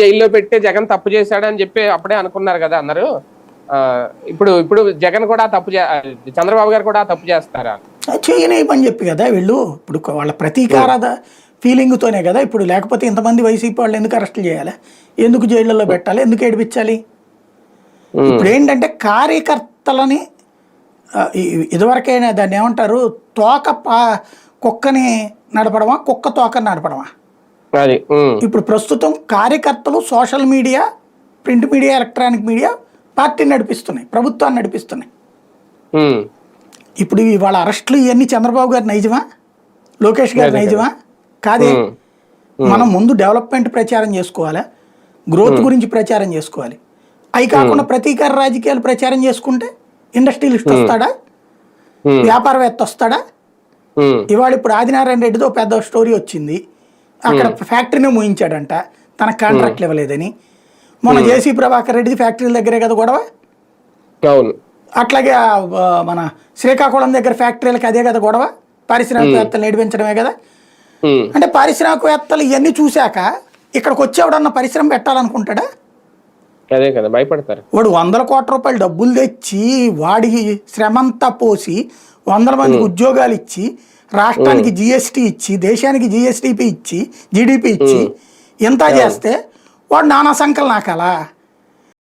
జైల్లో పెట్టి జగన్ తప్పు చేశాడని చెప్పి అప్పుడే అనుకున్నారు కదా అందరూ. ఇప్పుడు ఇప్పుడు జగన్ కూడా తప్పు చంద్రబాబు గారు కూడా తప్పు చేస్తారా? చేయని పని చెప్పి కదా వీళ్ళు. ఇప్పుడు వాళ్ళ ప్రతీకార ఫీలింగ్తోనే కదా ఇప్పుడు. లేకపోతే ఇంతమంది వైసీపీ వాళ్ళు ఎందుకు అరెస్టులు చేయాలి? ఎందుకు జైళ్ళలో పెట్టాలి? ఎందుకు ఏడిపించాలి? ఇప్పుడు ఏంటంటే కార్యకర్తలని ఇదివరకైనా దాన్ని ఏమంటారు? తోక పా కుక్కని నడపడమా? కుక్క తోకని నడపడమా? అది ఇప్పుడు ప్రస్తుతం కార్యకర్తలు social media print media electronic media పార్టీని నడిపిస్తున్నాయి ప్రభుత్వాన్ని నడిపిస్తున్నాయి. ఇప్పుడు ఇవాళ అరెస్టులు ఇవన్నీ చంద్రబాబు గారి నైజమా? లోకేష్ గారి. నైజమా? కాదే. మనం ముందు డెవలప్మెంట్ ప్రచారం చేసుకోవాలి? గ్రోత్ గురించి ప్రచారం చేసుకోవాలి. అవి కాకుండా ప్రతీకార రాజకీయాలు ప్రచారం చేసుకుంటే ఇండస్ట్రియలిస్ట్ వస్తాడా? వ్యాపారవేత్త వస్తాడా? ఇవాళ ఇప్పుడు ఆదినారాయణ రెడ్డితో పెద్ద స్టోరీ వచ్చింది. అక్కడ ఫ్యాక్టరీనే మూయించాడంట. తనకు కాంట్రాక్ట్లు ఇవ్వలేదని మొన్న జేసీ ప్రభాకర్ రెడ్డిది ఫ్యాక్టరీల దగ్గరే కదా గొడవ? అవును. అట్లాగే మన శ్రీకాకుళం దగ్గర ఫ్యాక్టరీలకి అదే కదా గొడవ? పారిశ్రామికవేత్తలు నడిపించడమే కదా? అంటే పారిశ్రామికవేత్తలు ఇవన్నీ చూశాక ఇక్కడికి వచ్చేవాడన్న పరిశ్రమ పెట్టాలనుకుంటాడా? అదే కదా భయపడతారు. వాడు వందల కోట్ల రూపాయలు డబ్బులు తెచ్చి వాడికి శ్రమంతా పోసి వందల మందికి ఉద్యోగాలు ఇచ్చి రాష్ట్రానికి జిఎస్టీ ఇచ్చి దేశానికి జిఎస్టిపి ఇచ్చి జీడిపి ఇచ్చి ఇంత చేస్తే వాడు నానా సంకలు నాకాలా